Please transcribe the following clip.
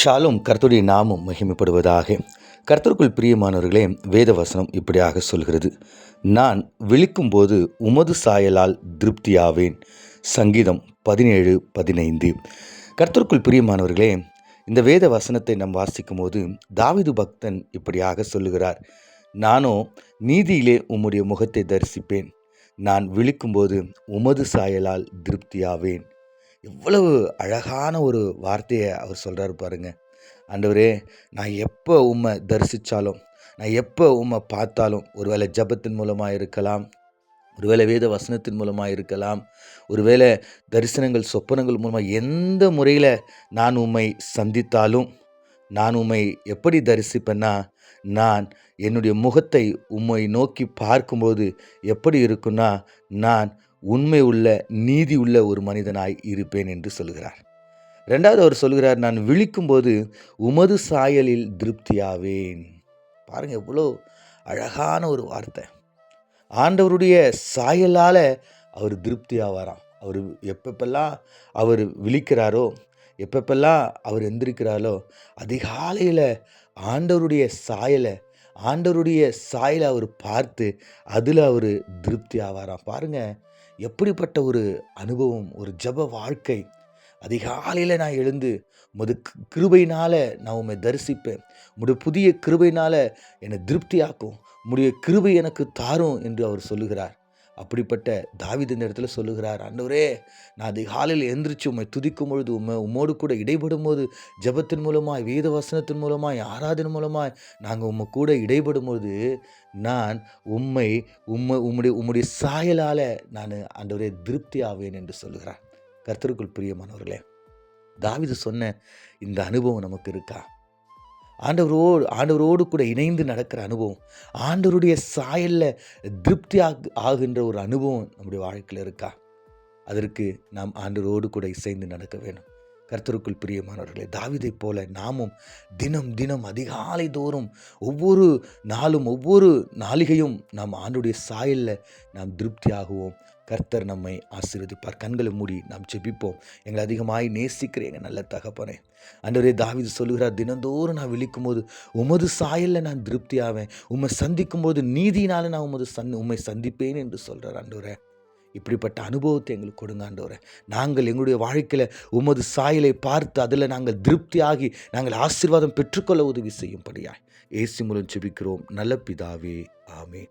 ஷாலும் கர்த்தருடைய நாமும் மகிமைப்படுவதாக. கர்த்தருக்குள் பிரியமானவர்களே வேத வசனம் இப்படியாக சொல்கிறது. நான் விழிக்கும்போது உமது சாயலால் திருப்தியாவேன். சங்கீதம் பதினேழு பதினைந்து. கர்த்தருக்குள் பிரியமானவர்களே இந்த வேத வசனத்தை நாம் வாசிக்கும் போது தாவிது பக்தன் இப்படியாக சொல்லுகிறார். நானோ நீதியிலே உம்முடைய முகத்தை தரிசிப்பேன். நான் விழிக்கும்போது உமது சாயலால் திருப்தியாவேன். எவ்வளவு அழகான ஒரு வார்த்தையை அவர் சொல்கிறாரு பாருங்க. ஆண்டவரே நான் எப்போ உம்மை தரிசித்தாலும் நான் எப்போ உம்மை பார்த்தாலும் ஒருவேளை ஜபத்தின் மூலமாக இருக்கலாம் ஒருவேளை வேத வசனத்தின் மூலமாக இருக்கலாம் ஒருவேளை தரிசனங்கள் சொப்பனங்கள் மூலமாக எந்த முறையில் நான் உம்மை சந்தித்தாலும் நான் உம்மை எப்படி தரிசிப்பேன்னா நான் என்னுடைய முகத்தை உம்மை நோக்கி பார்க்கும்போது எப்படி இருக்குன்னா நான் உண்மை உள்ள நீதி உள்ள ஒரு மனிதனாய் இருப்பேன் என்று சொல்கிறார் ரெண்டாவது அவர் சொல்கிறார் நான் விழிக்கும்போது உமது சாயலில் திருப்தியாவேன். பாருங்க எவ்வளோ அழகான ஒரு வார்த்தை. ஆண்டவருடைய சாயலால் அவர் திருப்தி ஆவாராம் அவர் எப்பப்பெல்லாம் அவர் விழிக்கிறாரோ எப்பப்பெல்லாம் அவர் எந்திரிக்கிறாரோ அதிகாலையில் ஆண்டவருடைய சாயலை ஆண்டவருடைய சாயலை அவர் பார்த்து அதில் அவர் திருப்தி ஆவாராம் பாருங்கள் எப்படிப்பட்ட ஒரு அனுபவம் ஒரு ஜப வாழ்க்கை? அதிகாலையில் நான் எழுந்து உமது கிருபைனால் நான் உண்மை தரிசிப்பேன். உடைய புதிய கிருபைனால் என்னை திருப்தியாக்கும். உடைய கிருபை எனக்கு தாரும் என்று அவர் சொல்லுகிறார். அப்படிப்பட்ட தாவித இந்த இடத்துல சொல்லுகிறார் அண்டவரே நான் அதிகாலையில் எந்திரிச்சு உண்மை துதிக்கும் பொழுது உண்மை உம்மோடு கூட இடைபடும் போது ஜபத்தின் மூலமாய் வேத வசனத்தின் மூலமாய் ஆராதன் மூலமாய் நாங்கள் உம்மை கூட இடைபடும் போது நான் உம்மை உம்மை உம்முடைய உம்முடைய சாயலால் நான் அண்டவரே திருப்தி ஆவேன் என்று சொல்லுகிறார். கர்த்தருக்குள் பிரியமானவர்களே தாவிது சொன்ன இந்த அனுபவம் நமக்கு இருக்கா? ஆண்டவரோடு ஆண்டவரோடு கூட இணைந்து நடக்கிற அனுபவம் ஆண்டவருடைய சாயலில் திருப்தி ஆகின்ற ஒரு அனுபவம் நம்முடைய வாழ்க்கையில் இருக்கா? அதற்கு நாம் ஆண்டவரோடு கூட இசைந்து நடக்க வேணும் கர்த்தருக்குள் பிரியமானவர்களே தாவிதை போல நாமும் தினம் தினம் அதிகாலை தோறும் ஒவ்வொரு நாளும் ஒவ்வொரு நாளிகையும் நாம் ஆண்டுடைய சாயலில் நாம் திருப்தியாகுவோம். கர்த்தர் நம்மை ஆசீர்வதிப்பார். கண்களை மூடி நாம் ஜெபிப்போம். எங்களை அதிகமாய் நேசிக்கிற எங்கள் நல்ல தகப்பனே. அன்றவரே தாவிது சொல்லுகிறார் தினந்தோறும் நான் விழிக்கும் போது உமது சாயலில் நான் திருப்தி ஆவேன் உம்மை சந்திக்கும் போது நீதியினால நான் உமது சந் உம்மை சந்திப்பேன் என்று சொல்கிறார் அன்றவரே. இப்படிப்பட்ட அனுபவத்தை எங்களுக்கு கொடுங்காண்டவரை நாங்கள் எங்களுடைய வாழ்க்கையில் உமது சாயலை பார்த்து அதில் நாங்கள் திருப்தியாகி நாங்கள் ஆசீர்வாதம் பெற்றுக்கொள்ள உதவி செய்யும்படியாய். ஏசி மூலம் செபிக்கிறோம் நல்ல பிதாவே. ஆமே